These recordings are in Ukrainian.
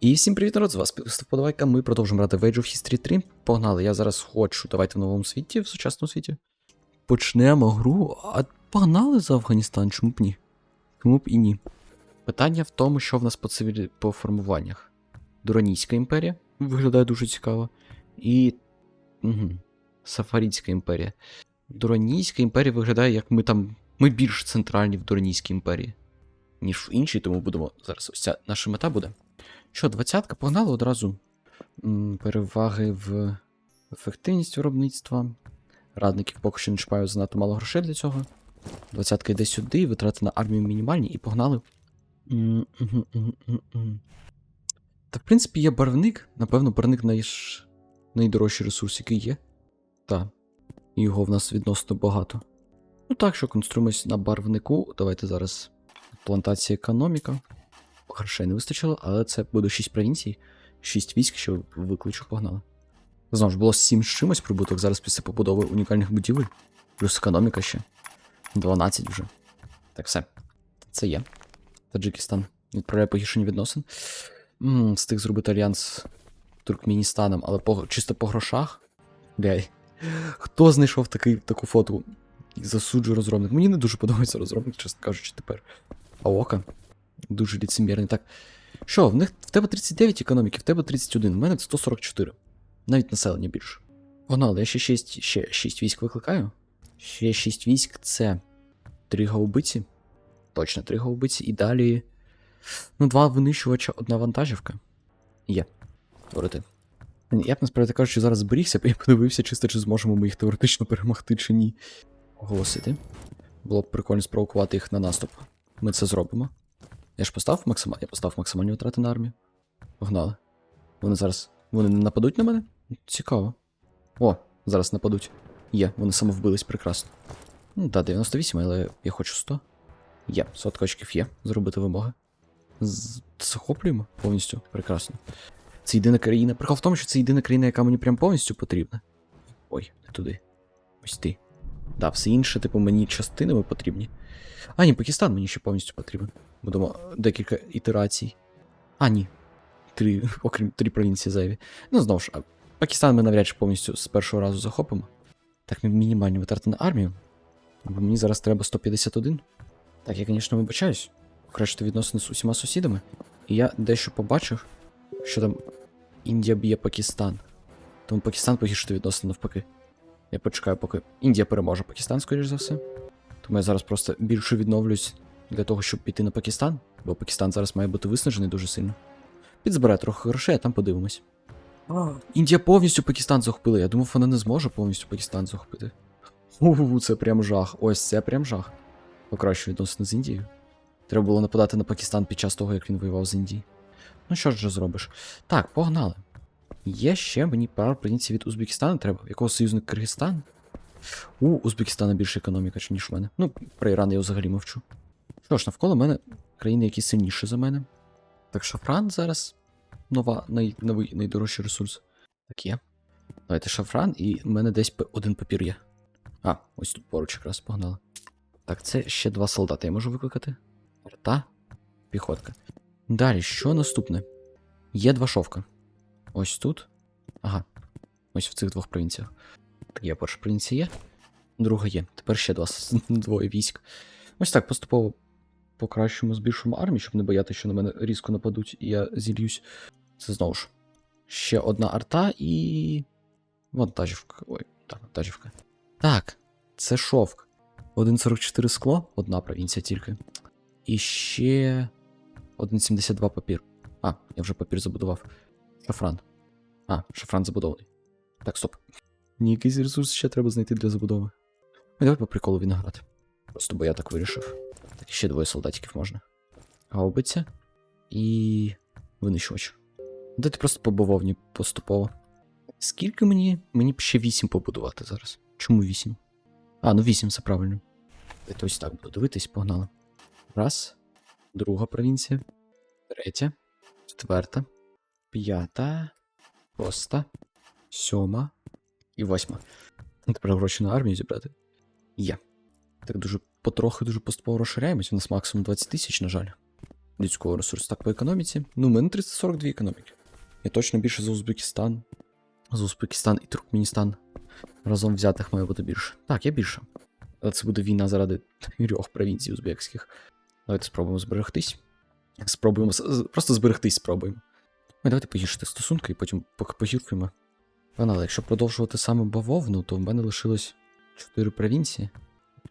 І всім привіт, народ, з вас Подавайка. Ми продовжуємо грати в Age of History 3. Погнали, я зараз хочу. Давайте в новому світі, в сучасному світі. Почнемо гру, а погнали за Афганістан, чому б ні? Чому б і ні? Питання в тому, що в нас по цивілі... по формуваннях. Дуранійська імперія виглядає дуже цікаво. І. Угу. Сафарідська імперія. Дуранійська імперія виглядає, як ми там. Ми більш центральні в Дуранійській імперії, ніж в іншій, тому будемо зараз. Ось ця наша мета буде. Що, двадцятка погнали одразу. Переваги в ефективність виробництва. Радників поки що не чіпаю занадто мало грошей для цього. Двадцятка йде сюди, витрати на армію мінімальні і погнали. Та, в принципі, є барвник. Напевно, барвник найш... найдорожчий ресурс, який є. Так. І його в нас відносно багато. Ну так, що конструємось на барвнику. Давайте зараз плантація економіка. Грошей не вистачило, але це буде 6 провінцій, 6 військ, що викличу, погнали. Знову ж було 7 з чимось прибуток, зараз після побудови унікальних будівель. Плюс економіка ще. 12 вже. Так, все. Це є. Таджикистан відправляє погіршення відносин. М, Встиг зробити альянс Туркменістаном, але по, чисто по грошах. Бляй. Хто знайшов такий, таку фото? Засуджую розробник. Мені не дуже подобається розробник, чесно кажучи, тепер. А ока. Дуже ліцемірний. Так. Що, в них в тебе 39 економіки, в тебе 31, в мене 144. Навіть населення більше. Погнали, я ще 6, ще 6 військ викликаю. Ще 6 військ це 3 гаубиці. Точно 3 гаубиці. І далі. Ну, два винищувача, одна вантажівка. Є. Творити. Я б насправді кажучи, зараз зберігся б і подивився, чисто чи зможемо ми їх теоретично перемогти чи ні. Оголосити. Було б прикольно спровокувати їх на наступ. Ми це зробимо. Я ж поставив максимальні. Я поставив максимальні витрати на армію. Погнали. Вони зараз. Вони не нападуть на мене? Цікаво. О, зараз нападуть. Є, вони самовбились прекрасно. Ну, так, 98, але я хочу 100. Є, сотка очків є. Зробити вимоги. Захоплюємо повністю. Прекрасно. Це єдина країна. Прикол в тому, що це єдина країна, яка мені прям повністю потрібна. Ой, не туди. Ось ти. Да, все інше, типу, мені частинами потрібні. А, ні, Пакистан мені ще повністю потрібен. Будемо декілька ітерацій. А, ні. Три, окрім три провінції зайві. Ну, знову ж, Пакистан ми навряд чи повністю з першого разу захопимо. Так, мінімальні витрати на армію. Бо мені зараз треба 151. Так, я, звісно, вибачаюсь. Покращити відносини з усіма сусідами. І я дещо побачив, що там Індія б'є Пакистан. Тому Пакистан погіршити відносини навпаки. Я почекаю, поки Індія переможе Пакистан, скоріш за все. Тому я зараз просто більше відновлюсь для того, щоб піти на Пакистан, бо Пакистан зараз має бути виснажений дуже сильно. Підзбираю трохи грошей, а там подивимось. Індія повністю Пакистан захопила. Я думав, вона не зможе повністю Пакистан захопити. У, це прям жах. Ось це прям жах. Покращую відносини з Індією. Треба було нападати на Пакистан під час того, як він воював з Індією. Ну що ж зробиш? Так, погнали. Є ще мені пару провінцій від Узбекистану треба. Якого союзник Киргизстан? У Узбекистана більше економіка, ніж в мене. Ну, про Іран я взагалі мовчу. Що ж, навколо мене країни, які сильніші за мене. Так шафран зараз нова, най, новий, найдорожчий ресурс. Так є. Давайте шафран, і в мене десь один папір є. А, ось тут поруч якраз погнали. Так, це ще два солдати я можу викликати. Арта, піхотка. Далі, що наступне? Є два шовка. Ось тут. Ага. Ось в цих двох провінціях. Так, є перша провінція є. Друга є. Тепер ще два двоє військ. Ось так поступово покращуємо, збільшуємо армію, щоб не бояти, що на мене різко нападуть, і я зільюсь. Це знову ж. Ще одна арта і. Вантажівка. Ой, так, вантажівка. Так, це шовк. 1,44 скло, одна провінція тільки. І ще 1,72 папір. А, я вже папір забудував. Шафран. А, шафран забудований. Так, стоп. Ні, якийсь ресурс ще треба знайти для забудови. Ну, давай по приколу виноград. Просто бо я так вирішив. Так, ще двоє солдатиків можна. Гаубиця і. винищувач. Дайте просто по бавовні поступово. Скільки мені. Мені б ще 8 побудувати зараз. Чому 8? А, ну 8, це правильно. Дайте ось так буду дивитись, погнали. Раз. Друга провінція. Третя. Четверта. П'ята. Шоста. Сьома. І восьма. Тепер гроші на армію зібрати. Є. Так дуже потрохи, дуже поступово розширяємось. У нас максимум 20 тисяч, на жаль. людського ресурсу. Так, по економіці. Ну, у мене 342 економіки. Я точно більше за Узбекистан. За Узбекистан і Туркменістан. Разом взятих має бути більше. Так, я більше. Але це буде війна заради трьох провінцій узбекських. Давайте спробуємо зберегтись. Спробуємо. Просто зберегтись спробуємо. Ой, давайте погіршити стосунки і потім погіркуємо. Погнали, якщо продовжувати саме бавовну, то в мене лишилось 4 провінції.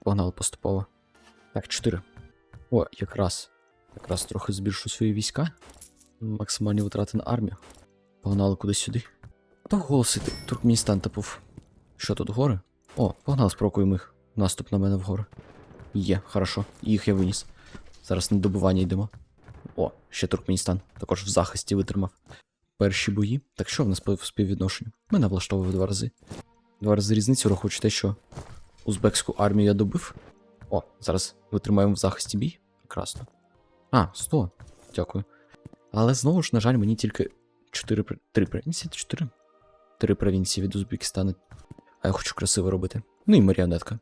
Погнали поступово. Так, 4. О, якраз. Якраз трохи збільшу свої війська. Максимальні витрати на армію. Погнали кудись сюди. Та голосити, Туркменістан типув. Що тут гори? О, погнали, спровокуємо їх. Наступ на мене вгори. Є, хорошо. Їх я виніс. Зараз на добування йдемо. О, ще Туркменістан. Також в захисті витримав. Перші бої. Так що в нас по співвідношенню? Мене влаштовує в два рази. Два рази різницю рахуючи те, що узбекську армію я добив. О, зараз витримаємо в захисті бій. Прекрасно. А, 100. Дякую. Але знову ж, на жаль, мені тільки 4 3 провінції, 4. 3 провінції від Узбекистану. А я хочу красиво робити. Ну і маріонетка.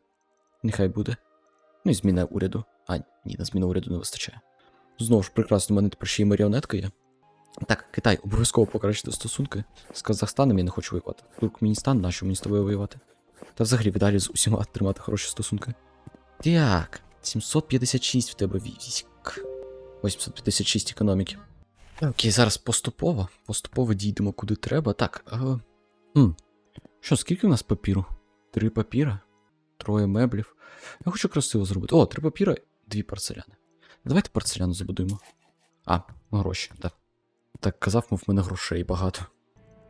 Нехай буде. Ну і зміна уряду. А, ні, на зміну уряду не вистачає. Знову ж прекрасно, в мене тепер ще й маріонетка є. Так, Китай, обов'язково покращити стосунки. З Казахстаном я не хочу воювати. Туркменістан, нащо мені з тобою воювати? Та взагалі далі з усіма тримати хороші стосунки. Так, 756 в тебе військ. 856 економіки. Окей, зараз поступово. Поступово дійдемо куди треба. Так. Е, м. Що, скільки в нас папіру? Три папіра, троє меблів. Я хочу красиво зробити. О, три папіра, дві порцеляни. Давайте порцеляну забудуємо. А, гроші, так. Так, казав, мов в мене грошей багато.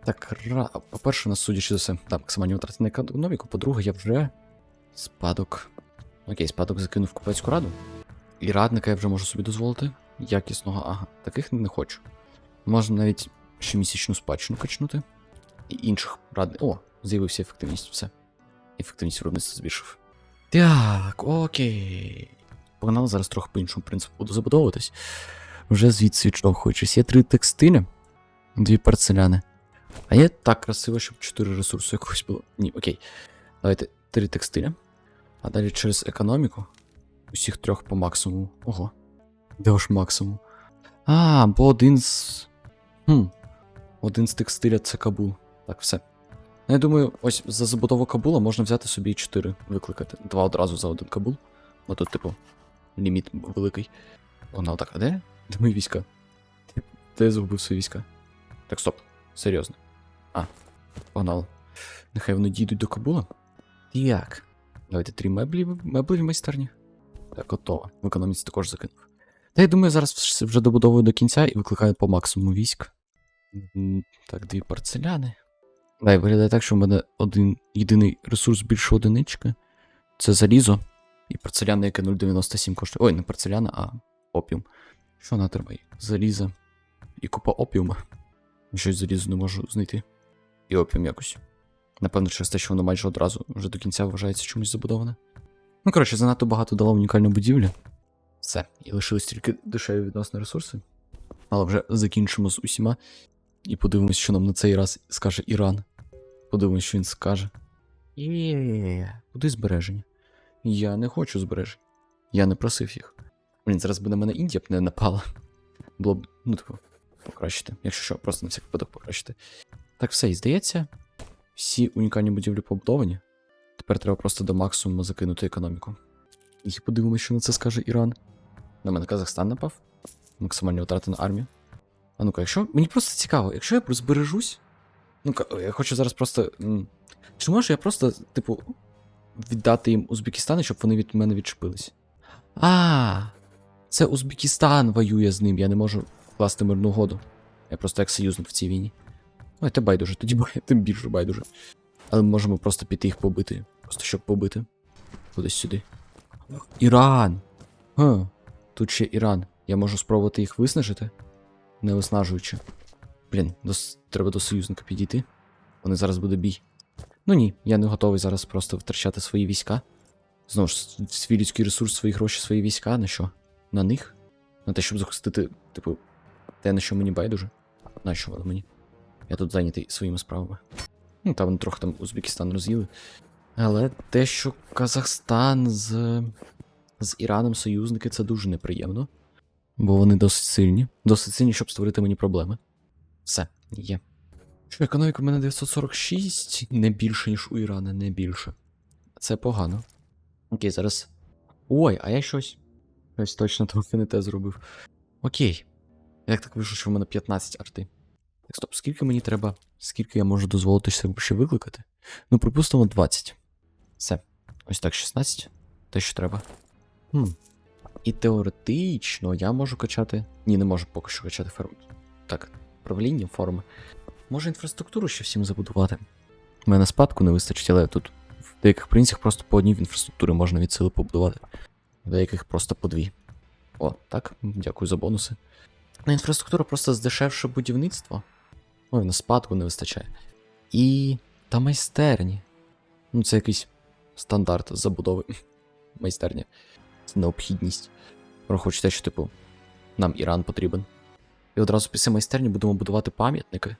Так, ра... по-перше, нас, судячи за все, так, максимальні витрати на економіку, по-друге, я вже. Спадок. Окей, спадок закинув купецьку раду. І радника я вже можу собі дозволити. Якісного, ага, таких не хочу. Можна навіть щомісячну спадщину качнути. І інших радників. О, з'явився ефективність, все. Ефективність виробництва збільшив. Так, окей. Погнали зараз трохи по іншому принципу буду забудовуватись. Вже звідси відштовхуючись. Є три текстилі, дві порцеляни. А є так красиво, щоб чотири ресурси якогось було. Ні, окей. Давайте три текстиля. А далі через економіку. Усіх трьох по максимуму. Ого. Де ж максимум? А, бо один з. Хм. Один з текстиля це Кабул. Так, все. Ну, я думаю, ось за забудову Кабула можна взяти собі 4 викликати. Два одразу за один Кабул. Бо тут, типу, ліміт великий. Погнав так, а де? Де мої війська? Де я загубив свої війська? Так, стоп. Серйозно. А, погнали. Нехай вони дійдуть до Кабула. Так. Давайте три меблі, меблі в майстерні. Так, готово. В економіці також закинув. Та я думаю, зараз вже добудовую до кінця і викликаю по максимуму військ. Так, дві порцеляни. Дай, виглядає так, що в мене один єдиний ресурс більше одинички. Це залізо. І порцеляна, яке 0,97 коштує. Ой, не порцеляна, а опіум. Що вона тримає? Залізо. І купа опіума. Щось залізо не можу знайти. І опіум якось. Напевно, через те, що воно майже одразу вже до кінця вважається чомусь забудоване. Ну, коротше, занадто багато дала унікальну будівлю. Все. І лишились тільки дешеві відносно ресурси. Але вже закінчимо з усіма. І подивимось, що нам на цей раз скаже Іран. Подивимось, що він скаже. Є. Куди збереження? Я не хочу збережень. Я не просив їх. Блін, зараз би на мене Індія б не напала. Було б, ну, типу, покращити. Якщо що, просто на всяк випадок покращити. Так, все, і здається, всі унікальні будівлі побудовані. Тепер треба просто до максимуму закинути економіку. І подивимось, що на це скаже Іран. На мене Казахстан напав. Максимальні витрати на армію. А ну-ка, якщо. Мені просто цікаво, якщо я збережусь. Ну-ка, я хочу зараз просто. Чи можу я просто, типу, віддати їм Узбекистан, щоб вони від мене відчепились? А, це Узбекистан воює з ним, я не можу вкласти мирну угоду. Я просто як союзник в цій війні. Ой, те байдуже, тоді тим більше байдуже. Але ми можемо просто піти їх побити. Просто щоб побити. Кудись сюди. Іран! Ха, тут ще Іран. Я можу спробувати їх виснажити, не виснажуючи. Блін, дос... треба до союзника підійти. Вони зараз буде бій. Ну ні, я не готовий зараз просто втрачати свої війська. Знову ж, свій людський ресурс, свої гроші, свої війська. На що? На них? На те, щоб захистити, типу, те, на що мені байдуже. На що воно мені? Я тут зайнятий своїми справами. Ну, там трохи там Узбекистан роз'їли. Але те, що Казахстан з. з Іраном союзники, це дуже неприємно. Бо вони досить сильні. Досить сильні, щоб створити мені проблеми. Все, є. Що, економіка в мене 946, не більше, ніж у Ірана, не більше. Це погано. Окей, зараз. Ой, а я щось. Щось точно трохи не те зробив. Окей. Як так вийшло, що в мене 15 арти? Так, стоп, скільки мені треба? Скільки я можу дозволити себе ще викликати? Ну, припустимо, 20. Все. Ось так, 16. Те, що треба. Хм. І теоретично я можу качати. Ні, не можу поки що качати ферм. Так, правління форми. Може інфраструктуру ще всім забудувати. У мене спадку не вистачить, але тут в деяких принцях просто по одній інфраструктури можна від сили побудувати. В деяких просто по дві. О, так, дякую за бонуси. Ну, інфраструктура просто здешевше будівництво. Ой, на спадку не вистачає. І. та майстерні. Ну, це якийсь стандарт забудови. Майстерня. Це необхідність. Враховуючи те, що, типу, нам Іран потрібен. І одразу після майстерні будемо будувати пам'ятники,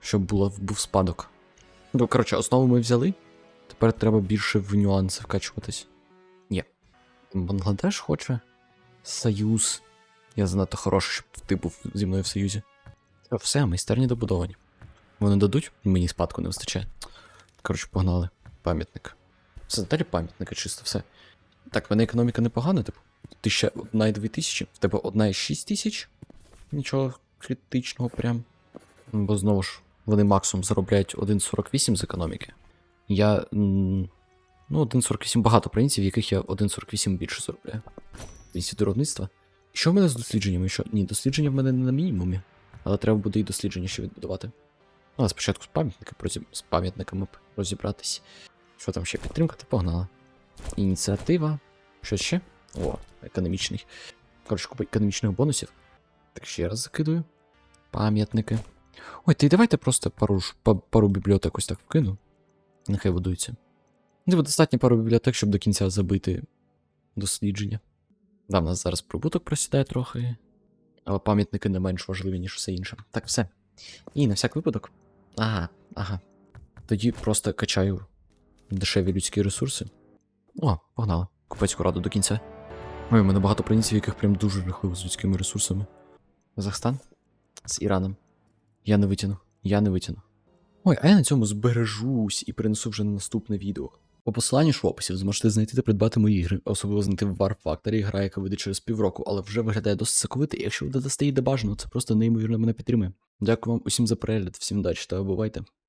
щоб було, був спадок. Ну, коротше, основу ми взяли. Тепер треба більше в нюанси вкачуватись. Ні. Бангладеш хоче. Союз. Я занадто хороший, щоб ти був зі мною в союзі. Все, майстерні добудовані. Вони дадуть, мені спадку не вистачає. Коротше, погнали. Пам'ятник. Все, далі пам'ятники, чисто все. Так, в мене економіка непогана, типу. Ти ще одна і дві тисячі, в тебе одна і шість тисяч. Нічого критичного прям. Бо знову ж, вони максимум заробляють 1,48 з економіки. Я. Ну, 1,48 багато принців, яких я 1,48 більше заробляю. Від виробництва. Що в мене з дослідженнями? Що? Ні, дослідження в мене не на мінімумі, але треба буде і дослідження ще відбудувати. Але спочатку з пам'ятника прозі- з пам'ятниками розібратись. Що там ще підтримка, ти погнала. Ініціатива. Що ще? О, економічний. Коротше, купа економічних бонусів. Так ще раз закидую. Пам'ятники. Ой, й давайте просто пару, пару бібліотек ось так вкину. Нехай будуються. Типу, достатньо пару бібліотек, щоб до кінця забити дослідження. Да, в нас зараз прибуток просідає трохи, але пам'ятники не менш важливі, ніж все інше. Так, все. І на всяк випадок. Ага, ага. Тоді просто качаю дешеві людські ресурси. О, погнали. Купецьку раду до кінця. Ой, у мене багато принців, яких прям дуже жахливо з людськими ресурсами. Казахстан? З Іраном. Я не витягну. Я не витягну. Ой, а я на цьому збережусь і перенесу вже на наступне відео. По посиланню ж в описі ви зможете знайти та придбати мої ігри, особливо знайти в War Factory, гра, яка вийде через півроку, але вже виглядає досить соковито, і якщо ви додасте її до бажаного, це просто неймовірно мене підтримує. Дякую вам усім за перегляд, всім удачі та бувайте.